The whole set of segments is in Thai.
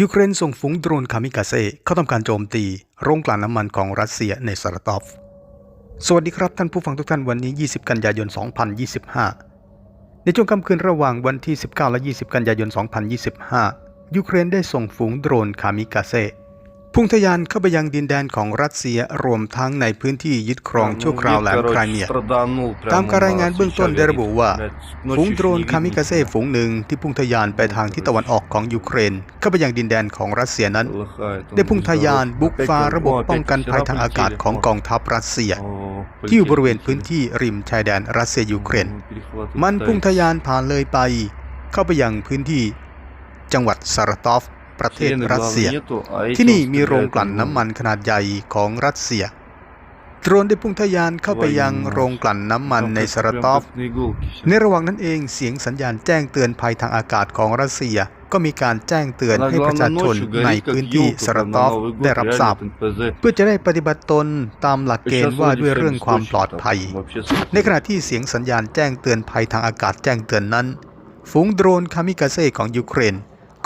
ยูเครนส่งฝูงโดรนคามิกาเซ่เข้าทำการโจมตี โรงกลั่นน้ำมันของรัสเซียในซาราตอฟ สวัสดีครับท่านผู้ฟังทุกท่านวันนี้ 20 กันยายน 2025 ในช่วงค่ำคืนระหว่างวันที่ 19 และ 20 กันยายน 2025 ยูเครนได้ส่งฝูงโดรนคามิกาเซ่ พุ่งทะยานเข้าไปยังดินแดนของรัสเซียรวมทั้งในพื้นที่ยึดครองชั่วคราวแหลมไครเมีย ตามการรายงานเบื้องต้นได้ระบุว่า ฝูงโดรนคามิกาเซ่ฝูงหนึ่งที่พุ่งทะยานไปทางทิศตะวันออกของยูเครน เข้าไปยังดินแดนของรัสเซียนั้น ได้พุ่งทะยานบุกฟ้าระบบป้องกันภัยทางอากาศของกองทัพรัสเซีย ที่อยู่บริเวณพื้นที่ริมชายแดนรัสเซียยูเครน มันพุ่งทะยานผ่านเลยไป เข้าไปยังพื้นที่จังหวัดซาราตอฟ ประเทศรัสเซีย ที่นี่มีโรงกลั่นน้ำมันขนาดใหญ่ของรัสเซียโดรนได้พุ่งทะยานเข้าไปยังโรงกลั่นน้ำมันในซาราตอฟ ในระหว่างนั้นเองเสียงสัญญาณแจ้งเตือนภัยทางอากาศของรัสเซีย ก็มีการแจ้งเตือนให้ประชาชนในพื้นที่ซาราตอฟได้รับทราบ เพื่อจะได้ปฏิบัติตนตามหลักเกณฑ์ว่าด้วยเรื่องความปลอดภัย ในขณะที่เสียงสัญญาณแจ้งเตือนภัยทางอากาศแจ้งเตือนนั้น ฝูงโดรนคามิกาเซ่ของยูเครน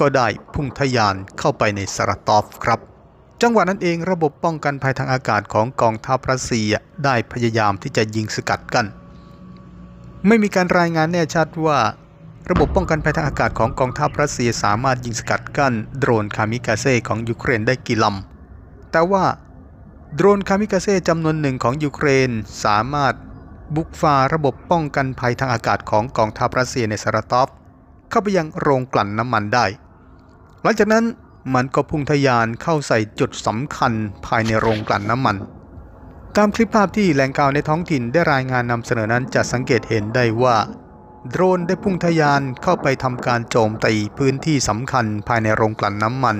ก็ได้พุ่งทะยานเข้าไปในซาราตอฟครับ จังหวะนั้นเองระบบป้องกันภัยทางอากาศของกองทัพรัสเซียได้พยายามที่จะยิงสกัดกั้นไม่มีการรายงานแน่ชัดว่า ระบบป้องกันภัยทางอากาศของกองทัพรัสเซียสามารถยิงสกัดกั้นโดรนคามิกาเซ่ของยูเครนได้กี่ลำ แต่ว่าโดรนคามิกาเซ่จำนวนหนึ่งของยูเครนสามารถบุกฝ่าระบบป้องกันภัยทางอากาศของกองทัพรัสเซียในซาราตอฟเข้าไปยังโรงกลั่นน้ำมันได้ ลังจากนั้นมันก็พุ่งทะยานเข้าใส่จุดสำคัญภายในโรงกลั่นน้ำมัน ตามคลิปภาพที่แหล่งข่าวในท้องถิ่นได้รายงานนำเสนอนั้นจะสังเกตเห็นได้ว่า โดรนได้พุ่งทะยานเข้าไปทำการโจมตีพื้นที่สำคัญภายในโรงกลั่นน้ำมัน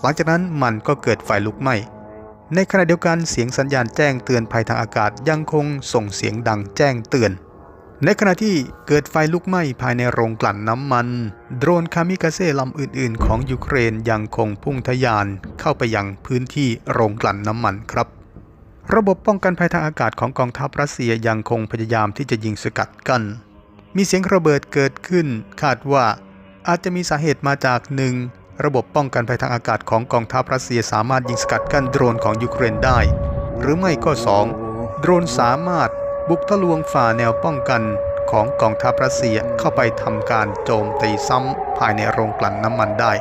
หลังจากนั้นมันก็เกิดไฟลุกไหม้ในขณะเดียวกันเสียงสัญญาณแจ้งเตือนภัยทางอากาศยังคงส่งเสียงดังแจ้งเตือน ในขณะที่เกิดไฟลุกไหม้ภายในโรงกลั่นน้ำมัน โดรนคามิกาเซ่ลำอื่นๆ ของยูเครนยังคงพุ่งทะยานเข้าไปยังพื้นที่โรงกลั่นน้ำมันครับ ระบบป้องกันภัยทางอากาศของกองทัพรัสเซียยังคงพยายามที่จะยิงสกัดกั้น มีเสียงระเบิดเกิดขึ้น คาดว่าอาจจะมีสาเหตุมาจากหนึ่งระบบป้องกันภัยทางอากาศของกองทัพรัสเซียสามารถยิงสกัดกั้นโดรนของยูเครนได้ หรือไม่ก็ 2. โดรนสามารถ บุกทะลวงฝ่าแนวป้องกันของกองทัพรัสเซียเข้าไปทำการโจมตีซ้ำภายในโรงกลั่นน้ำมันได้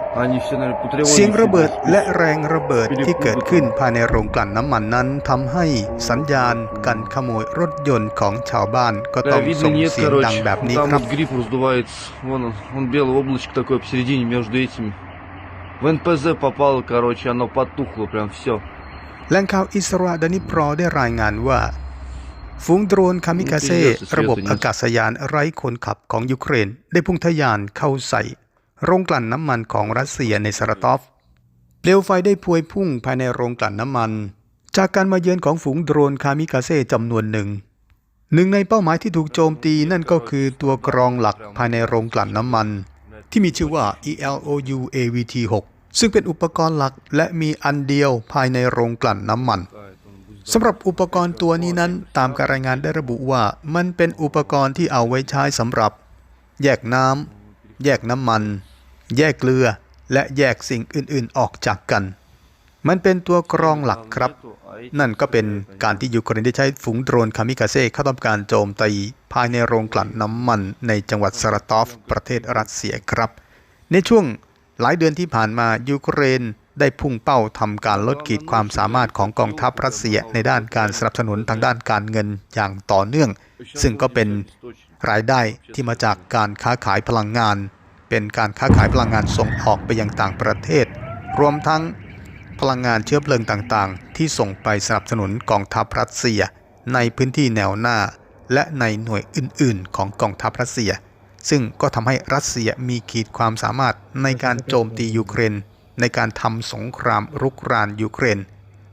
เสียงระเบิดและแรงระเบิดที่เกิดขึ้นภายในโรงกลั่นน้ำมันนั้นทำให้สัญญาณการขโมยรถยนต์ของชาวบ้านก็ต้องส่งเสียงดังแบบนี้ Там ครับ вот гриб раздувается. Вон он, вон белое облачко такое посередине между этими. В НПЗ попало, короче, оно потухло прям все. แหล่งข่าวอิสราดานิพรอได้รายงานว่า ฝูงโดรนคามิกาเซ่ระบบอากาศยานไร้คนขับของยูเครน ได้พุ่งทะยานเข้าใส่ โรงกลั่นน้ำมันของรัสเซียในซาราตอฟเปลวไฟได้พวยพุ่งภายในโรงกลั่นน้ำมัน จากการมาเยือนของฝูงโดรนคามิกาเซ่จำนวนหนึ่ง หนึ่งในเป้าหมายที่ถูกโจมตีนั่นก็คือตัวกรองหลักภายในโรงกลั่นน้ำมัน ที่มีชื่อว่า ELOU AVT 6ซึ่งเป็นอุปกรณ์หลักและมีอันเดียวภายในโรงกลั่นน้ำมัน สำหรับอุปกรณ์ตัวนี้นั้นตามการรายงานได้ระบุว่า มันเป็นอุปกรณ์ที่เอาไว้ใช้สำหรับ แยกน้ำแยกน้ำมัน แยกเกลือ และแยกสิ่งอื่นๆออกจากกัน มันเป็นตัวกรองหลักครับ นั่นก็เป็นการที่ยูเครนได้ใช้ฝูงโดรนคามิกาเซ่เข้าทำการโจมตีภายในโรงกลั่นน้ำมันในจังหวัดซาราตอฟ ประเทศรัสเซียครับ ในช่วงหลายเดือนที่ผ่านมายูเครน ได้พุ่งเป้าทำการลดขีดความสามารถของกองทัพรัสเซียในด้านการสนับสนุนทางด้านการเงินอย่างต่อเนื่อง ซึ่งก็เป็นรายได้ที่มาจากการค้าขายพลังงาน เป็นการค้าขายพลังงานส่งออกไปยังต่างประเทศ รวมทั้งพลังงานเชื้อเพลิงต่างๆ ที่ส่งไปสนับสนุนกองทัพรัสเซีย ในพื้นที่แนวหน้า และในหน่วยอื่นๆ ของกองทัพรัสเซีย ซึ่งก็ทำให้รัสเซียมีขีดความสามารถในการโจมตียูเครน ในการทำสงครามรุกรานยูเครน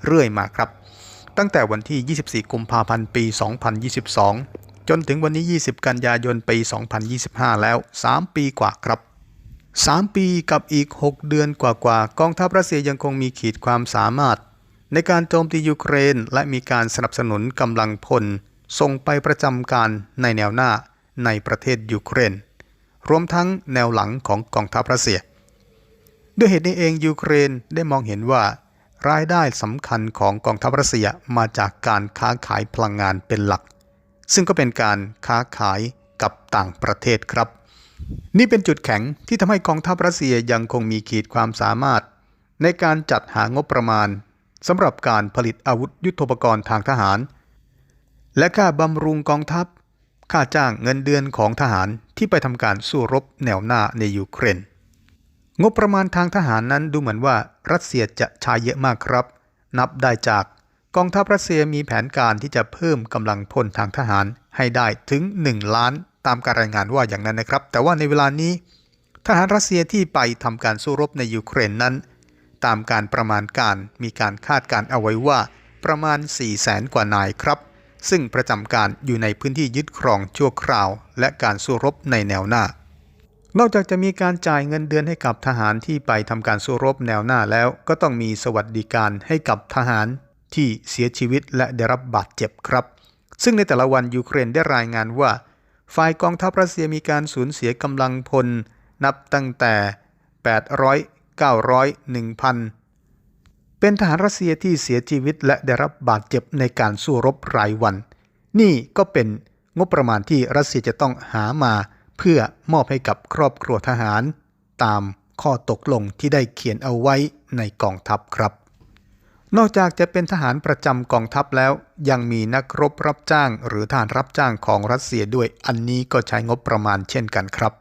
เรื่อยมาครับ ตั้งแต่วันที่ 24 กุมภาพันธ์ ปี 2022 จนถึงวันนี้ 20 กันยายน ปี 2025 แล้ว 3 ปีกว่าครับ 3 ปีกับอีก 6 เดือนกว่าๆกองทัพรัสเซียยังคงมีขีดความสามารถ ในการโจมตียูเครน และมีการสนับสนุนกำลังพลส่งไปประจำการในแนวหน้าในประเทศยูเครน รวมทั้งแนวหลังของกองทัพรัสเซีย ด้วยเหตุนี้เองยูเครนได้มองเห็นว่ารายได้สำคัญของกองทัพรัสเซียมาจากการค้าขายพลังงานเป็นหลัก ซึ่งก็เป็นการค้าขายกับต่างประเทศครับ นี่เป็นจุดแข็งที่ทำให้กองทัพรัสเซียยังคงมีขีดความสามารถ ในการจัดหางบประมาณสำหรับการผลิตอาวุธยุโทโธปกรณ์ทางทหาร และค่าบำรุงกองทัพ ค่าจ้างเงินเดือนของทหารที่ไปทำการสู้รบแนวหน้าในยูเครน งบประมาณทางทหารนั้นดูเหมือนว่ารัสเซียจะใช้เยอะมากครับ นับได้จากกองทัพรัสเซียมีแผนการที่จะเพิ่มกำลังพลทางทหารให้ได้ถึง 1 ล้านตามการรายงานว่าอย่างนั้นนะครับ แต่ว่าในเวลานี้ทหารรัสเซียที่ไปทำการสู้รบในยูเครนนั้น ตามการประมาณการมีการคาดการเอาไว้ว่าประมาณ 4 0 0แสนกว่านายครับ ซึ่งประจำการอยู่ในพื้นที่ยึดครองชั่วคราว และการสู้รบในแนวหน้า นอกจากจะมีการจ่ายเงินเดือนให้กับทหารที่ไปทำการสู้รบแนวหน้าแล้ว ก็ต้องมีสวัสดิการให้กับทหารที่เสียชีวิตและได้รับบาดเจ็บครับ ซึ่งในแต่ละวันยูเครนได้รายงานว่า ฝ่ายกองทัพรัสเซียมีการสูญเสียกำลังพล นับตั้งแต่ 800 900 1,000 เป็นทหารรัสเซียที่เสียชีวิตและได้รับบาดเจ็บในการสู้รบรายวัน นี่ก็เป็นงบประมาณที่รัสเซียจะต้องหามา พื่อมอบให้กับครอบครัวทหาร ตามข้อตกลงที่ได้เขียนเอาไว้ในกองทัพครับ นอกจากจะเป็นทหารประจำกองทัพแล้ว ยังมีนักรบรับจ้าง หรือทหารรับจ้างของรัสเซียด้วยอันนี้ก็ใช้งบประมาณเช่นกันครับ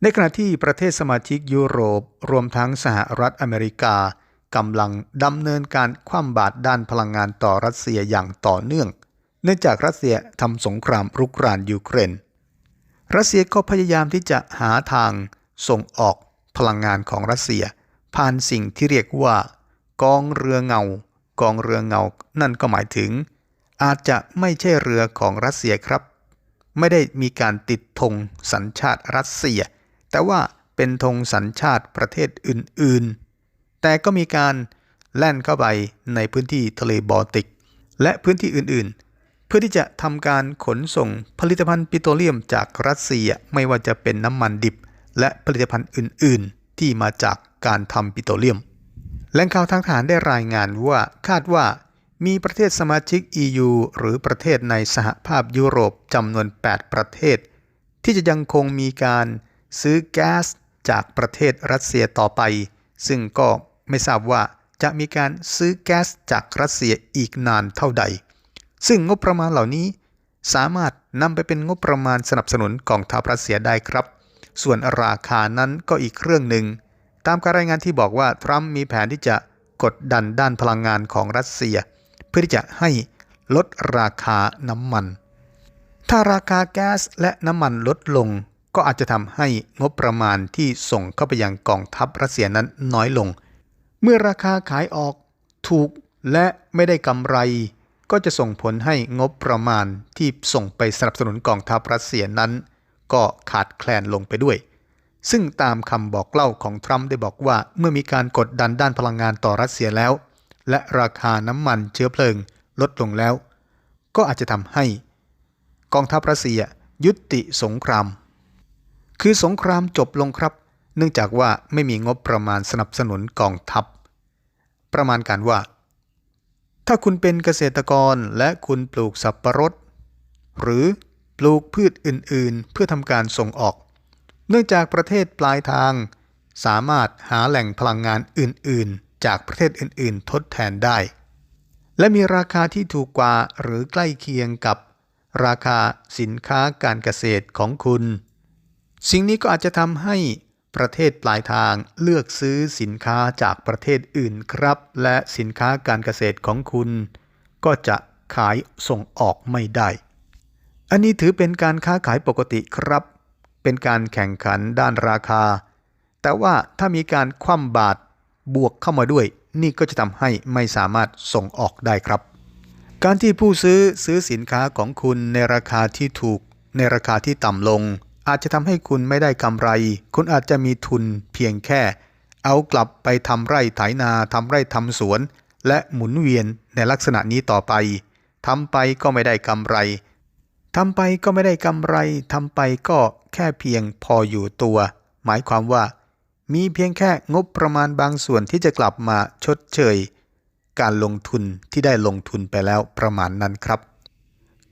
ในขณะที่ประเทศสมาชิกยุโรป รวมทั้งสหรัฐอเมริกากำลังดำเนินการคว่ำบาตรด้านพลังงานต่อรัสเซียอย่างต่อเนื่อง เนื่องจากรัสเซียทำสงครามรุกรานยูเครน รัสเซียก็พยายามที่จะหาทางส่งออกพลังงานของรัสเซีย ผ่านสิ่งที่เรียกว่า กองเรือเงา กองเรือเงา นั่นก็หมายถึง อาจจะไม่ใช่เรือของรัสเซียครับ ไม่ได้มีการติดธงสัญชาติรัสเซีย แต่ว่าเป็นธงสัญชาติประเทศอื่นๆ แต่ก็มีการแล่นเข้าไปในพื้นที่ทะเลบอลติก และพื้นที่อื่นๆ พื่อที่จะทำการขนส่งผลิตภัณฑ์ปิโตรเลียมจากรัสเซียไม่ว่าจะเป็นน้ำมันดิบ และผลิตภัณฑ์อื่น ๆ ที่มาจากการทำปิโตรเลียมแหล่งข่าวทางทหารได้รายงานว่าคาดว่ามีประเทศสมาชิก EU หรือประเทศในสหภาพยุโรปจำนวน 8 ประเทศ ที่จะยังคงมีการซื้อแก๊สจากประเทศรัสเซียต่อไป ซึ่งก็ไม่ทราบว่าจะมีการซื้อแก๊สจากรัสเซียอีกนานเท่าใด ซึ่งงบประมาณเหล่านี้ สามารถนำไปเป็นงบประมาณสนับสนุนกองทัพรัสเซียได้ครับ ส่วนราคานั้นก็อีกเรื่องหนึ่ง ตามการรายงานที่บอกว่าทรัมป์มีแผนที่จะกดดันด้านพลังงานของรัสเซีย เพื่อที่จะให้ลดราคาน้ำมัน ถ้าราคาแก๊สและน้ำมันลดลง ก็อาจจะทำให้งบประมาณที่ส่งเข้าไปยังกองทัพรัสเซียนั้นน้อยลง เมื่อราคาขายออกถูกและไม่ได้กำไร ก็จะส่งผลให้งบประมาณที่ส่งไปสนับสนุนกองทัพรัสเซียนั้น ก็ขาดแคลนลงไปด้วย ซึ่งตามคำบอกเล่าของทรัมป์ได้บอกว่าเมื่อมีการกดดันด้านพลังงานต่อรัสเซียแล้ว และราคาน้ำมันเชื้อเพลิงลดลงแล้ว ก็อาจจะทำให้ กองทัพรัสเซียยุติสงคราม คือสงครามจบลงครับ เนื่องจากว่าไม่มีงบประมาณสนับสนุนกองทัพ ประมาณการว่า ถ้าคุณเป็นเกษตรกรและคุณปลูกสับประรด หรือปลูกพืชอื่นๆ เพื่อทำการส่งออก เนื่องจากประเทศปลายทาง สามารถหาแหล่งพลังงานอื่นๆ จากประเทศอื่นๆ ทดแทนได้ และมีราคาที่ถูกกว่าหรือใกล้เคียงกับราคาสินค้าการเกษตรของคุณ สิ่งนี้ก็อาจจะทำให้ ประเทศปลายทางเลือกซื้อสินค้าจากประเทศอื่นครับ และสินค้าการเกษตรของคุณ ก็จะขายส่งออกไม่ได้ อันนี้ถือเป็นการค้าขายปกติครับ เป็นการแข่งขันด้านราคา แต่ว่าถ้ามีการคว่ำบาตรบวกเข้ามาด้วย นี่ก็จะทำให้ไม่สามารถส่งออกได้ครับ การที่ผู้ซื้อซื้อสินค้าของคุณในราคาที่ถูกในราคาที่ต่ำลง อาจจะทำให้คุณไม่ได้กำไร คุณอาจจะมีทุนเพียงแค่ เอากลับไปทำไร่ไถนาทำไร่ทำสวน และหมุนเวียนในลักษณะนี้ต่อไปทำไปก็ไม่ได้กำไรทำไปก็ไม่ได้กำไรทำไปก็แค่เพียงพออยู่ตัว หมายความว่า มีเพียงแค่งบประมาณบางส่วนที่จะกลับมาชดเชย การลงทุนที่ได้ลงทุนไปแล้วประมาณนั้นครับ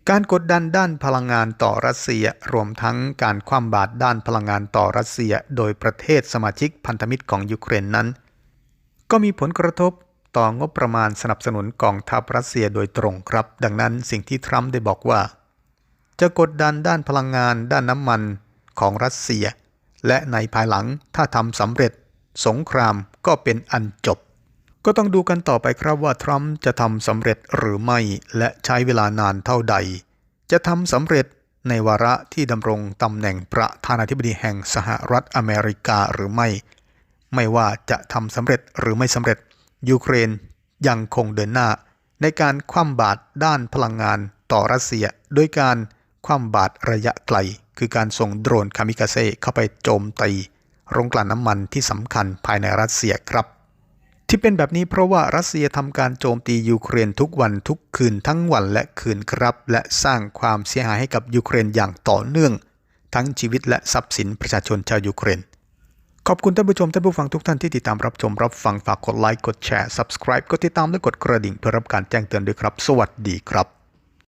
การกดดันด้านพลังงานต่อรัสเซีย รวมทั้งการคว่ำบาตรด้านพลังงานต่อรัสเซีย โดยประเทศสมาชิกพันธมิตรของยูเครนนั้น ก็มีผลกระทบต่องบประมาณสนับสนุนกองทัพรัสเซียโดยตรงครับ ดังนั้นสิ่งที่ทรัมป์ได้บอกว่า จะกดดันด้านพลังงาน ด้านน้ำมันของรัสเซีย และในภายหลังถ้าทำสำเร็จ สงครามก็เป็นอันจบ ก็ต้องดูกันต่อไปครับว่าทรัมป์จะทำสำเร็จหรือไม่และใช้เวลานานเท่าใด จะทำสำเร็จในวาระที่ดำรงตำแหน่งประธานาธิบดีแห่งสหรัฐอเมริกาหรือไม่ ไม่ว่าจะทำสำเร็จหรือไม่สำเร็จ ยูเครนยังคงเดินหน้า ในการคว่ำบาตรด้านพลังงานต่อรัสเซียโดยการคว่ำบาตรระยะไกล คือการส่งโดรนคามิกาเซเข้าไปโจมตีโรงกลั่นน้ำมันที่สำคัญภายในรัสเซียครับ ที่เป็นแบบนี้เพราะว่ารัสเซียทำการโจมตียูเครนทุกวันทุกคืนทั้งวันและคืนครับ และสร้างความเสียหายให้กับยูเครนอย่างต่อเนื่อง ทั้งชีวิตและทรัพย์สินประชาชนชาวยูเครน ขอบคุณท่านผู้ชมท่านผู้ฟังทุกท่านที่ติดตามรับชมรับฟังฝากกดไลค์กดแชร์ subscribe กดติดตามและกดกระดิ่งเพื่อรับการแจ้งเตือนด้วยครับ สวัสดีครับ